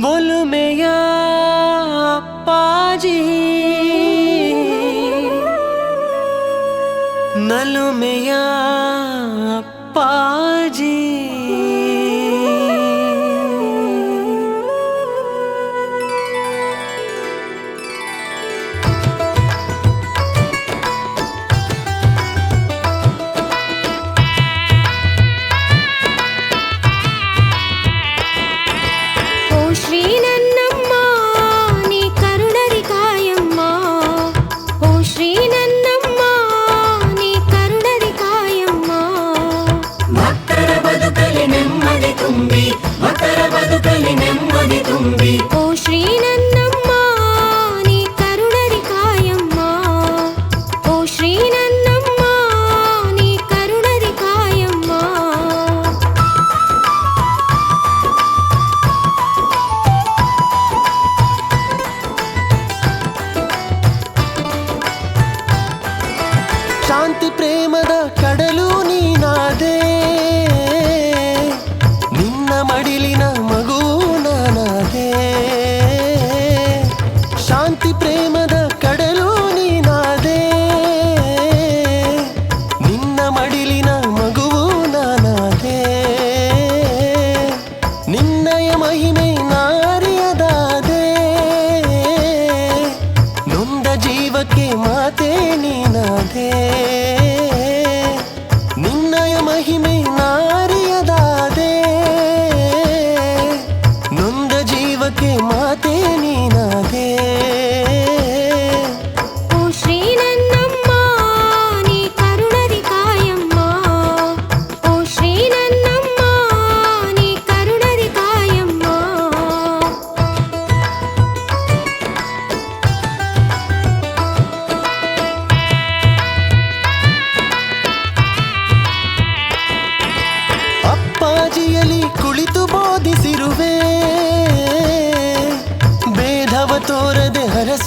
बोल मैया पाजी नल मैया पाजी శాంతి ప్రేమద కడలు மகிமை நான்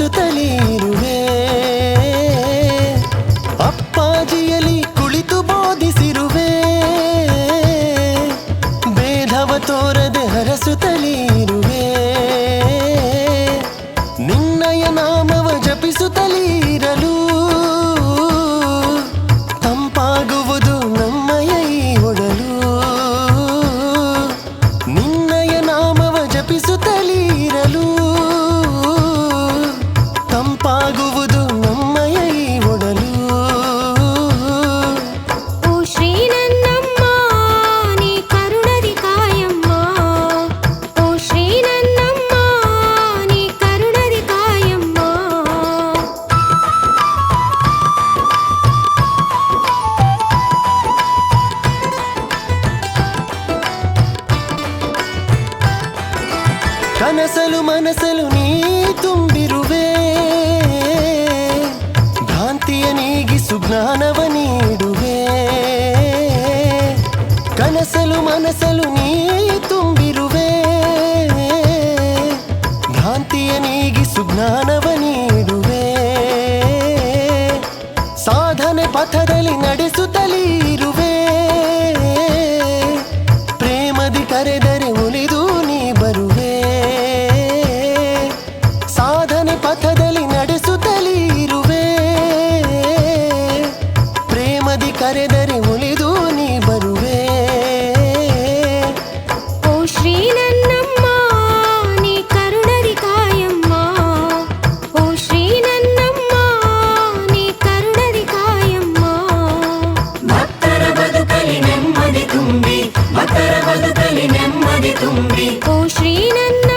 అచ్యుతలేని ಕನಸಲು ಮನಸಲು ನೀ ತುಂಬಿರುವೆ. ಭಾಂತಿಯ ನೀಗಿಸು ಜ್ಞಾನವ ನೀಡುವೆ. ಕನಸಲು ಮನಸಲು ನೀ ಪಥದಲ್ಲಿ ನಡೆಸುತ್ತಲೇ ಇರುವೆ ಪ್ರೇಮದಿ ಕರೆದರೆ ಉಳಿದು ನೀ ಬರುವೆ ಓ ಶ್ರೀ ನನ್ನಮ್ಮ ನೀ ಕರುಣರಿ ಕಾಯಮ್ಮ ಓ ಶ್ರೀ ನನ್ನಮ್ಮ ನೀ ಕರುಣರಿ ಕಾಯಮ್ಮ ಭಕ್ತರ ಬದುಕಲಿ ನೆಮ್ಮದಿ ತುಂಬಿ ಭಕ್ತರ ಬದುಕಲಿ ನೆಮ್ಮದಿ ತುಂಬಿ ಓ ಶ್ರೀ ನನ್ನ